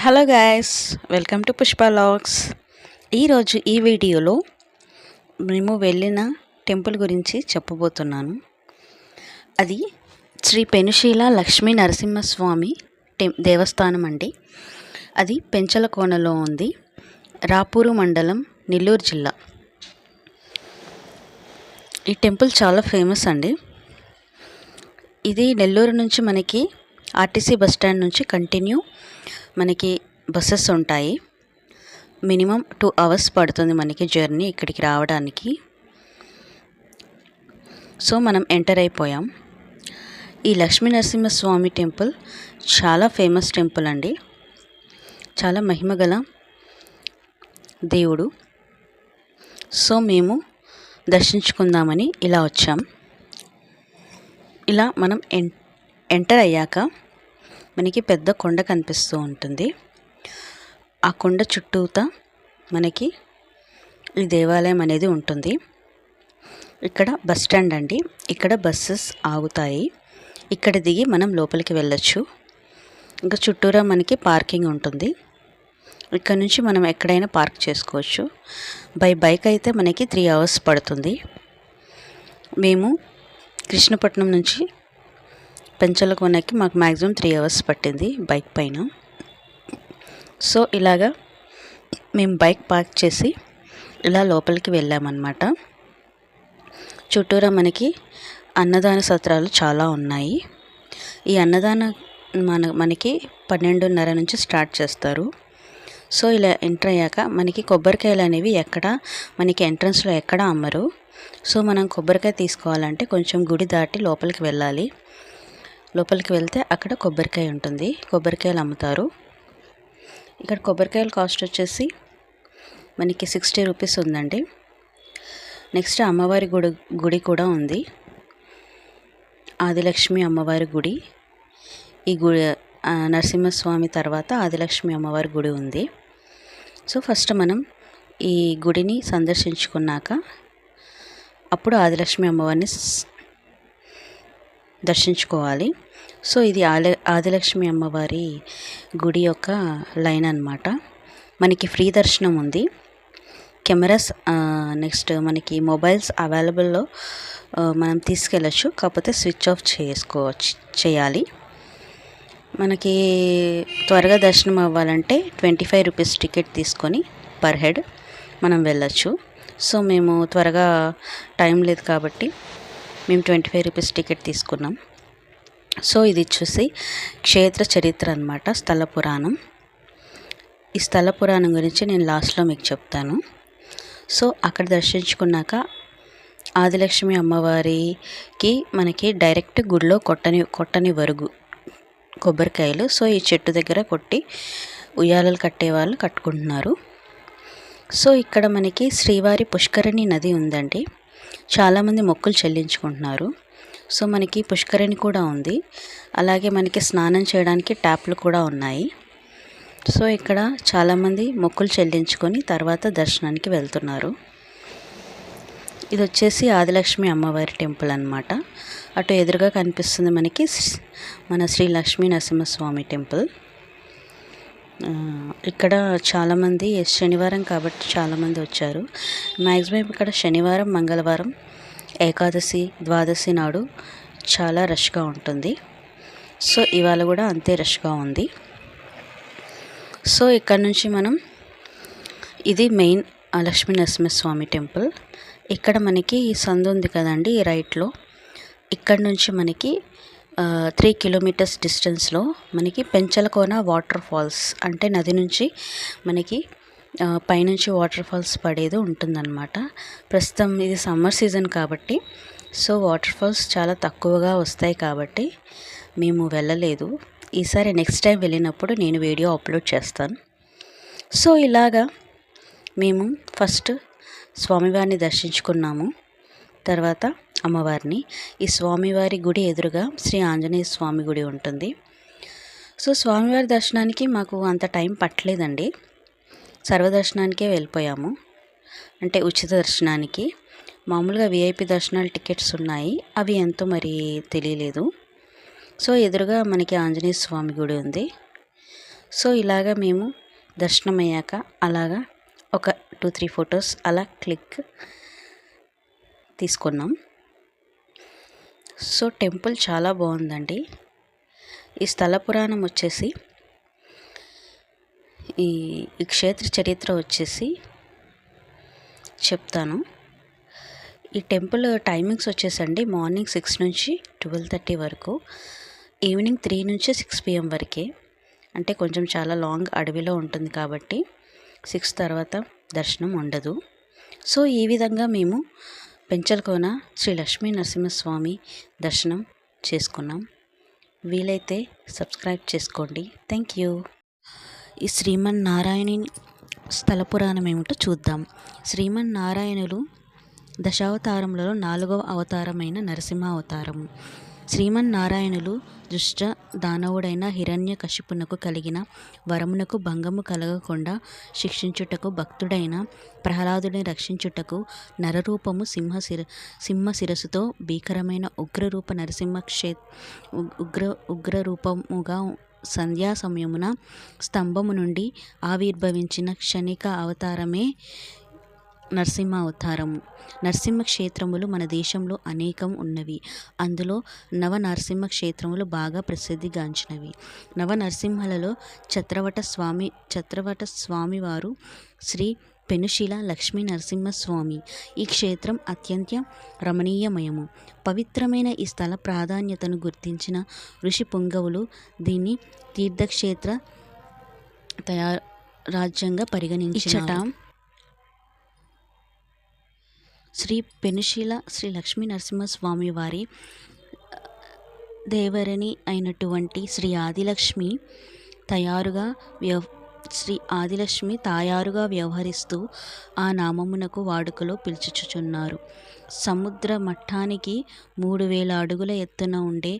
Hello guys welcome to Pushpa logs ఈరోజు ఈ వీడియోలో మేము వెళ్ళిన టెంపుల్ గురించి చెప్పబోతున్నాను. అది శ్రీ పెనుశీల లక్ష్మీ నరసింహస్వామి టెం దేవస్థానం అండి. అది పెంచలకోనలో ఉంది. రాపూరు మండలం నెల్లూరు జిల్లా. ఈ టెంపుల్ చాలా ఫేమస్ అండి. ఇది నెల్లూరు నుంచి మనకి ఆర్టీసీ బస్ స్టాండ్ నుంచి కంటిన్యూ మనకి బస్సెస్ ఉంటాయి. మినిమం టూ అవర్స్ పడుతుంది మనకి జర్నీ ఇక్కడికి రావడానికి. సో మనం ఎంటర్ అయిపోయాం. ఈ లక్ష్మీ నరసింహస్వామి టెంపుల్ చాలా ఫేమస్ టెంపుల్ అండి. చాలా మహిమగల దేవుడు. సో మేము దర్శించుకుందామని ఇలా వచ్చాం. ఇలా మనం ఎన్ ఎంటర్ అయ్యాక మనకి పెద్ద కొండ కనిపిస్తూ ఉంటుంది. ఆ కొండ చుట్టూతా మనకి ఈ దేవాలయం అనేది ఉంటుంది. ఇక్కడ బస్ స్టాండ్ అండి. ఇక్కడ బస్సెస్ ఆగుతాయి. ఇక్కడ దిగి మనం లోపలికి వెళ్ళొచ్చు. ఇంకా చుట్టూరా మనకి పార్కింగ్ ఉంటుంది. ఇక్కడ నుంచి మనం ఎక్కడైనా పార్క్ చేసుకోవచ్చు. బై బైక్ అయితే మనకి త్రీ అవర్స్ పడుతుంది. మేము కృష్ణపట్నం నుంచి పెంచలకోనకి మాకు మ్యాక్సిమం త్రీ అవర్స్ పట్టింది బైక్ పైన. సో ఇలాగా మేము బైక్ పార్క్ చేసి ఇలా లోపలికి వెళ్ళామన్నమాట. చుట్టూరా మనకి అన్నదాన సత్రాలు చాలా ఉన్నాయి. ఈ అన్నదాన మన మనకి పన్నెండున్నర నుంచి స్టార్ట్ చేస్తారు. సో ఇలా ఎంటర్ అయ్యాక మనకి కొబ్బరికాయలు అనేవి ఎక్కడ మనకి ఎంట్రన్స్లో ఎక్కడ అమ్మరు. సో మనం కొబ్బరికాయ తీసుకోవాలంటే కొంచెం గుడి దాటి లోపలికి వెళ్ళాలి. లోపలికి వెళ్తే అక్కడ కొబ్బరికాయ ఉంటుంది. కొబ్బరికాయలు అమ్ముతారు. ఇక్కడ కొబ్బరికాయల కాస్ట్ వచ్చేసి మనకి సిక్స్టీ రూపీస్ ఉందండి. నెక్స్ట్ అమ్మవారి గుడి గుడి కూడా ఉంది. ఆదిలక్ష్మి అమ్మవారి గుడి. ఈ గుడి నరసింహస్వామి తర్వాత ఆదిలక్ష్మి అమ్మవారి గుడి ఉంది. సో ఫస్ట్ మనం ఈ గుడిని సందర్శించుకున్నాక అప్పుడు ఆదిలక్ష్మి అమ్మవారిని దర్శించుకోవాలి. సో ఇది ఆల ఆదిలక్ష్మి అమ్మవారి గుడి యొక్క లైన్ అనమాట మనకి ఫ్రీ దర్శనం ఉంది. కెమెరాస్ నెక్స్ట్ మనకి మొబైల్స్ అవైలబుల్లో మనం తీసుకెళ్ళచ్చు. కాకపోతే స్విచ్ ఆఫ్ చేసుకోవచ్చు చేయాలి. మనకి త్వరగా దర్శనం అవ్వాలంటే ట్వంటీ ఫైవ్ రూపీస్ టికెట్ తీసుకొని పర్ హెడ్ మనం వెళ్ళచ్చు. సో మేము త్వరగా టైం లేదు కాబట్టి మేము ట్వంటీ ఫైవ్ రూపీస్ టికెట్ తీసుకున్నాం. సో ఇది చూసి క్షేత్ర చరిత్ర అనమాట స్థల పురాణం. ఈ స్థల పురాణం గురించి నేను లాస్ట్లో మీకు చెప్తాను. సో అక్కడ దర్శించుకున్నాక ఆదిలక్ష్మి అమ్మవారికి మనకి డైరెక్ట్ గుడిలో కొట్టని కొట్టని వరుగు కొబ్బరికాయలు. సో ఈ చెట్టు దగ్గర కొట్టి ఉయ్యాలలు కట్టేవాళ్ళు కట్టుకుంటున్నారు. సో ఇక్కడ మనకి శ్రీవారి పుష్కరిణి నది ఉందండి. చాలామంది మొక్కులు చెల్లించుకుంటున్నారు. సో మనకి పుష్కరిణి కూడా ఉంది. అలాగే మనకి స్నానం చేయడానికి ట్యాప్లు కూడా ఉన్నాయి. సో ఇక్కడ చాలామంది మొక్కులు చెల్లించుకొని తర్వాత దర్శనానికి వెళ్తున్నారు. ఇది వచ్చేసి ఆదిలక్ష్మి అమ్మవారి టెంపుల్ అనమాట అటు ఎదురుగా కనిపిస్తుంది మనకి మన శ్రీ లక్ష్మీ నరసింహస్వామి టెంపుల్. ఇక్కడ చాలామంది శనివారం కాబట్టి చాలామంది వచ్చారు. మ్యాక్సిమం ఇక్కడ శనివారం మంగళవారం ఏకాదశి ద్వాదశి నాడు చాలా రష్గా ఉంటుంది. సో ఇవాళ కూడా అంతే రష్గా ఉంది. సో ఇక్కడ నుంచి మనం ఇది మెయిన్ లక్ష్మీ నరసింహస్వామి టెంపుల్. ఇక్కడ మనకి సందు ఉంది కదండి ఈ రైట్లో. ఇక్కడ నుంచి మనకి త్రీ కిలోమీటర్స్ డిస్టెన్స్లో మనకి పెంచలకోన వాటర్ ఫాల్స్ అంటే నది నుంచి మనకి పైనుంచి వాటర్ ఫాల్స్ పడేది ఉంటుందన్నమాట. ప్రస్తుతం ఇది సమ్మర్ సీజన్ కాబట్టి సో వాటర్ ఫాల్స్ చాలా తక్కువగా వస్తాయి కాబట్టి మేము వెళ్ళలేదు. ఈసారి నెక్స్ట్ టైం వెళ్ళినప్పుడు నేను వీడియో అప్లోడ్ చేస్తాను. సో ఇలాగా మేము ఫస్ట్ స్వామివారిని దర్శించుకున్నాము. తర్వాత అమ్మవారిని. ఈ స్వామివారి గుడి ఎదురుగా శ్రీ ఆంజనేయ స్వామి గుడి ఉంటుంది. సో స్వామివారి దర్శనానికి మాకు అంత టైం పట్టలేదండి. సర్వదర్శనానికే వెళ్ళిపోయాము. అంటే ఉచిత దర్శనానికి. మామూలుగా విఐపి దర్శనాలు టికెట్స్ ఉన్నాయి. అవి ఎంతో మరి తెలియలేదు. సో ఎదురుగా మనకి ఆంజనేయ స్వామి గుడి ఉంది. సో ఇలాగా మేము దర్శనం అయ్యాక అలాగా ఒక టూ త్రీ ఫొటోస్ అలా క్లిక్ తీసుకున్నాం. సో టెంపుల్ చాలా బాగుందండి. ఈ స్థల పురాణం వచ్చేసి ఈ ఈ క్షేత్ర చరిత్ర వచ్చేసి చెప్తాను. ఈ టెంపుల్ టైమింగ్స్ వచ్చేసండి మార్నింగ్ సిక్స్ నుంచి ట్వెల్వ్ థర్టీ వరకు ఈవినింగ్ త్రీ నుంచి సిక్స్ పిఎం వరకే. అంటే కొంచెం చాలా లాంగ్ అడవిలో ఉంటుంది కాబట్టి సిక్స్ తర్వాత దర్శనం ఉండదు. సో ఈ విధంగా మేము పెంచలకోన శ్రీ లక్ష్మీ నరసింహస్వామి దర్శనం చేసుకున్నాం. వీలైతే సబ్స్క్రైబ్ చేసుకోండి. Thank you. ఈ శ్రీమన్నారాయణి స్థల పురాణం ఏమిటో చూద్దాం. శ్రీమన్నారాయణులు దశావతారములలో నాలుగవ అవతారమైన నరసింహ అవతారము శ్రీమన్నారాయణులు దుష్ట దానవుడైన హిరణ్య కశిపునకు కలిగిన వరమునకు భంగము కలగకుండా శిక్షించుటకు భక్తుడైన ప్రహ్లాదుని రక్షించుటకు నరరూపము సింహ శిర సింహ శిరస్సుతో భీకరమైన ఉగ్రరూప నరసింహ క్షే ఉగ్ర ఉగ్రరూపముగా సంధ్యా సమయమున స్తంభము నుండి ఆవిర్భవించిన క్షణిక అవతారమే నరసింహ అవతారము నరసింహ క్షేత్రములు మన దేశంలో అనేకం ఉన్నవి. అందులో నవ నరసింహ క్షేత్రములు బాగా ప్రసిద్ధిగాంచినవి. నవ నరసింహలలో ఛత్రవట స్వామి ఛత్రవట స్వామివారు శ్రీ పెనుశీల లక్ష్మీ నరసింహస్వామి. ఈ క్షేత్రం అత్యంత రమణీయమయము. పవిత్రమైన ఈ స్థల ప్రాధాన్యతను గుర్తించిన ఋషి పుంగవులు దీన్ని తీర్థక్షేత్ర తయారు రాజ్యంగా పరిగణించట శ్రీ పెనుశీల శ్రీ లక్ష్మీ నరసింహస్వామి వారి దేవరణి అయినటువంటి శ్రీ ఆదిలక్ష్మి తయారుగా వ్యవ శ్రీ ఆదిలక్ష్మి తాయారుగా వ్యవహరిస్తూ ఆ నామమునకు వాడుకలో పిలుచుచుచున్నారు. సముద్ర మట్టానికి మూడు వేల అడుగుల ఎత్తున ఉండే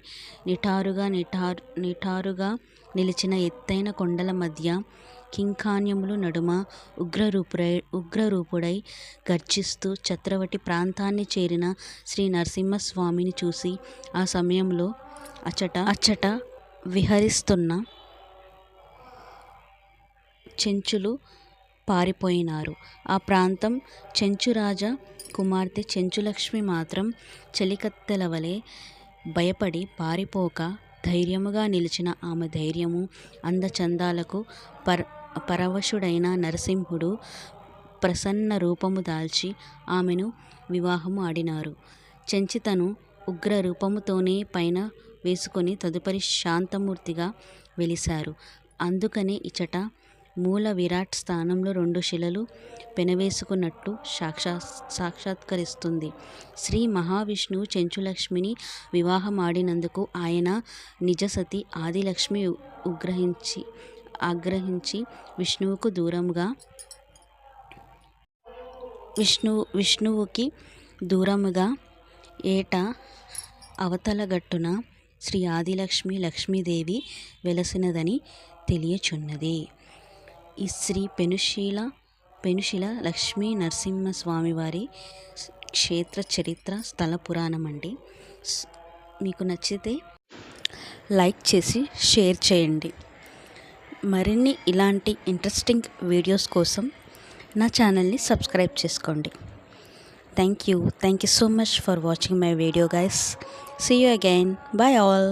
నిటారుగా నిటారు నిటారుగా నిలిచిన ఎత్తైన కొండల మధ్య కింకాన్యములు నడుమ ఉగ్రరూపుడై ఉగ్రరూపుడై గర్జిస్తూ చత్రవటి ప్రాంతాన్ని చేరిన శ్రీ నరసింహస్వామిని చూసి ఆ సమయంలో అచ్చట అచ్చట విహరిస్తున్న చెంచులు పారిపోయినారు. ఆ ప్రాంతం చెంచురాజా కుమార్తె చెంచులక్ష్మి మాత్రం చలికత్తెల వలె భయపడి పారిపోక ధైర్యముగా నిలిచిన ఆమె ధైర్యము అందచందాలకు పర్ పరవశుడైన నరసింహుడు ప్రసన్న రూపము దాల్చి ఆమెను వివాహము ఆడినారు. చెంచితను ఉగ్ర రూపముతోనే పైన వేసుకొని తదుపరి శాంతమూర్తిగా వెలిశారు. అందుకనే ఇచట మూల విరాట్ స్థానంలో రెండు శిలలు పెనవేసుకున్నట్టు సాక్షా సాక్షాత్కరిస్తుంది. శ్రీ మహావిష్ణువు చెంచులక్ష్మిని వివాహమాడినందుకు ఆయన నిజసతి ఆదిలక్ష్మి ఉగ్రహించి ఆగ్రహించి విష్ణువుకు దూరంగా విష్ణువు విష్ణువుకి దూరముగా ఏట అవతల గట్టున శ్రీ ఆదిలక్ష్మి లక్ష్మీదేవి వెలసినదని తెలియచున్నది. ఈ శ్రీ పెనుశీల పెనుశిల లక్ష్మీ నరసింహస్వామి వారి క్షేత్ర చరిత్ర స్థల పురాణం అండి మీకు నచ్చితే లైక్ చేసి షేర్ చేయండి. మరిన్ని ఇలాంటి ఇంట్రెస్టింగ్ వీడియోస్ కోసం నా ఛానల్ని సబ్స్క్రైబ్ చేసుకోండి. Thank you thank you so much for watching my video guys see you again bye all